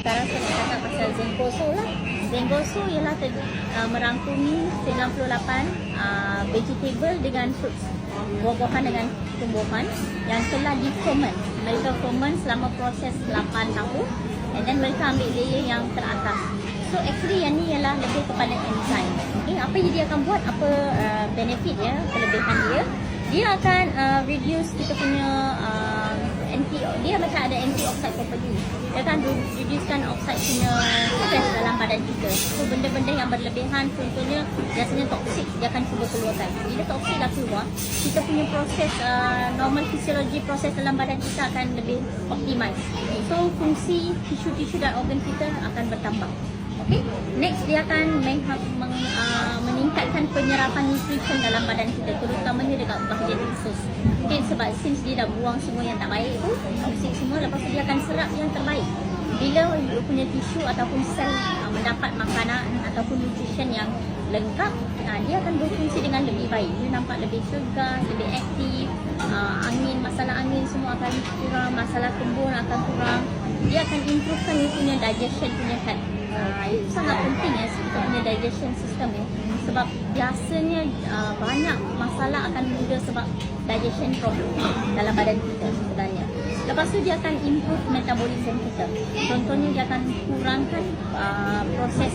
sekarang saya nak cakap pasal Zengoso lah. Zengoso ialah ter, uh, merangkumi 98 uh, vegetable dengan fruits. Buah-buahan dengan tumbuhan yang telah di ferment. Mereka ferment selama proses 8 tahun and then mereka ambil layer yang teratas. So actually yang ni ialah lebih kepada enzyme. Okay, apa yang dia akan buat, apa uh, benefit dia, kelebihan dia. Dia akan uh, reduce kita punya dia macam ada antioxidant property. Dia akan re- reducekan oxide punya stress dalam badan kita. So benda-benda yang berlebihan contohnya biasanya toksik dia akan cuba keluarkan. Bila toksik dah keluar, kita punya proses uh, normal fisiologi proses dalam badan kita akan lebih optimize. So fungsi tisu-tisu dan organ kita akan bertambah. Okay. Next dia akan meng, meng, uh, meningkatkan penyerapan nutrition dalam badan kita terutamanya dekat bahagian usus. Okay, sebab since dia dah buang semua yang tak baik tu, toksik semua lepas tu dia akan serap yang terbaik. Bila you punya tisu ataupun sel uh, mendapat makanan ataupun nutrition yang lengkap, uh, dia akan berfungsi dengan lebih baik. Dia nampak lebih segar, lebih aktif, uh, angin, masalah angin semua akan kurang, masalah kembun akan kurang. Dia akan improvekan you punya digestion punya health. Uh, sangat penting ya kita punya digestion system ya sebab biasanya uh, banyak masalah akan muncul sebab digestion problem dalam badan kita sebenarnya. Lepas tu dia akan improve metabolism kita. Contohnya dia akan kurangkan uh, proses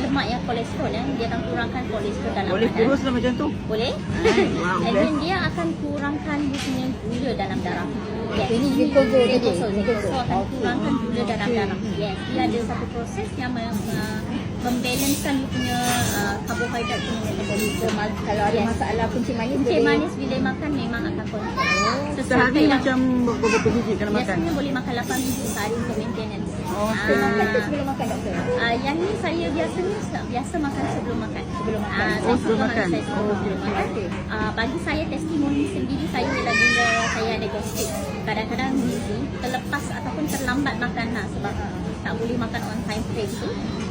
lemak yang kolesterol ya. Dia akan kurangkan kolesterol dalam Boleh badan. kurus lah macam tu. Boleh. wow, And then dia akan kurangkan dia punya gula dalam darah. Yes. Ini glukosa tadi. Glukosa, glukosa akan kurangkan gula dalam Okey. darah. Yes. Dia ada satu proses yang mem- uh, membalancekan dia punya uh, karbohidrat punya metabolism. So, kalau ada Yes. masalah kencing manis Kencing boleh manis bila makan memang akan kontrol. Sehari yang- macam berapa biji kena makan? Biasanya boleh makan 8 biji sehari untuk maintenance. Oh, Ah, okey. makan tu sebelum makan doktor. Ah, yang ni saya biasanya se- biasa makan sebelum makan. Sebelum makan. Ah, Oh, saya sebelum suka makan. Saya suka Oh, sebelum makan. Okey. Ah, bagi saya testimoni sendiri saya ialah bila saya ada gastrik. Kadang-kadang busy, terlepas ataupun terlambat makan lah sebab tak boleh makan on time frame tu.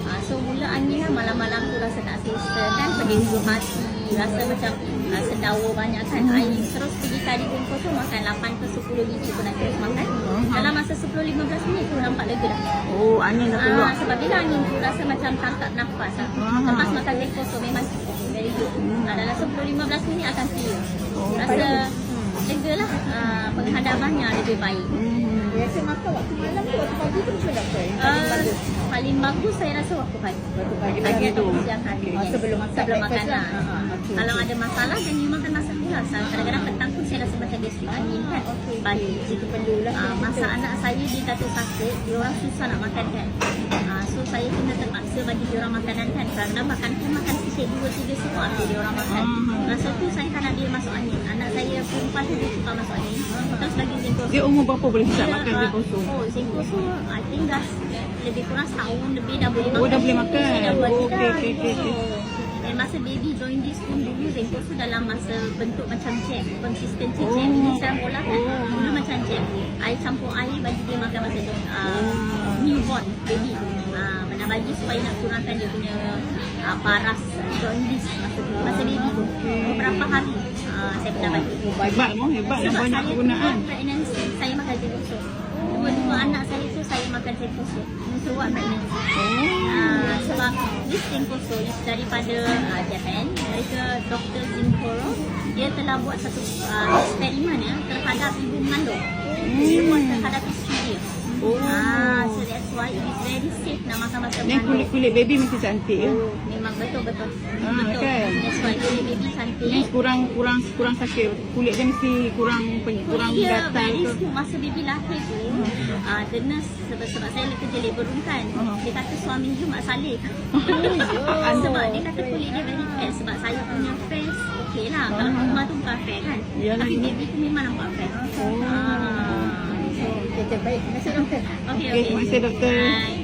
Ah, so mula angin lah malam-malam tu rasa tak selesa kan pergi hati rasa macam uh, sendawa banyak kan I terus pergi kari bungkus tu makan 8 ke 10 biji pun nak terus makan dalam masa 10-15 minit tu nampak lega dah Oh, angin dah keluar. Ah, sebab bila angin tu rasa macam tangkap nafas lah. Ah. Lepas makan glucose tu memang very good. Ah, dalam 10-15 minit akan clear. Oh, Rasa hmm, lega lah. Ah, penghadapannya lebih baik. Hmm. Biasa makan waktu malam tu, waktu pagi tu macam doktor. Yang paling Ah, bagus. paling bagus saya rasa waktu pagi. Waktu pagi Pagi tu. atau siang hari. Oh, sebelum makan Sebelum makan lah. lah. Ah, ah, okey, Kalau okey. ada masalah, dan you makan masa tu lah. Kadang-kadang petang pun saya rasa macam gastrik angin kan. Okey, Pagi. okey. Itu perlulah. Ah, masa anak saya dia kata sakit, dia orang susah nak makan kan. Ah, so saya kena terpaksa bagi dia orang makanan kan. Kerana makan kan makan sikit dua tiga semua dia orang makan. Ah. Masa tu saya tak nak dia masuk angin. Saya perempuan tu dia masuk angin. Terus bagi zinko. Dia umur berapa boleh start makan ah, dia kosong? Oh, zinko tu I think dah lebih kurang setahun lebih dah boleh makan. Oh, dah boleh makan. Saya dah buat Oh, dah. okey, okey, okey, okey. Dan masa baby join this pun dulu zinko tu dalam masa bentuk macam jam. Consistency Oh. jam. Ini sekarang olah kan. Oh. Dulu macam jam. I campur air bagi dia makan masa tu. Uh, Oh. newborn baby. Uh, bagi supaya nak kurangkan dia punya uh, paras jaundice masa tu. Masa baby tu. Beberapa hari uh, saya pernah bagi. Hebat mau hebat Sebab banyak kegunaan. pregnancy, saya makan zenkoso. Dua-dua anak saya tu saya makan zenkoso. Keluar pregnancy. Oh. Ah, sebab this zenkoso is daripada uh, Japan, mereka Dr. Zinkoro, dia telah buat satu uh, eksperimen ya terhadap ibu mengandung. Dia buat terhadap isteri dia. Oh. Ah, so that's very safe nak makan masa Ni kulit-kulit baby mesti cantik ya. Oh, memang betul-betul. Ah, betul. kan? That's why kulit baby cantik. Ni kurang kurang kurang sakit. Kulit dia mesti kurang kurang dia gatal very ke. smooth masa baby lahir tu uh, the nurse sebab, sebab saya kerja labor room kan Uh-huh. dia kata suami you mak salih Oh. sebab dia kata kulit dia very fair sebab saya punya face okey lah kalau Uh-huh. rumah tu bukan fair kan Yalah, tapi ya. baby tu memang nampak fair Oh. Ah. Okey, terbaik. Terima kasih doktor. Okey, Okey, terima kasih doktor. Bye.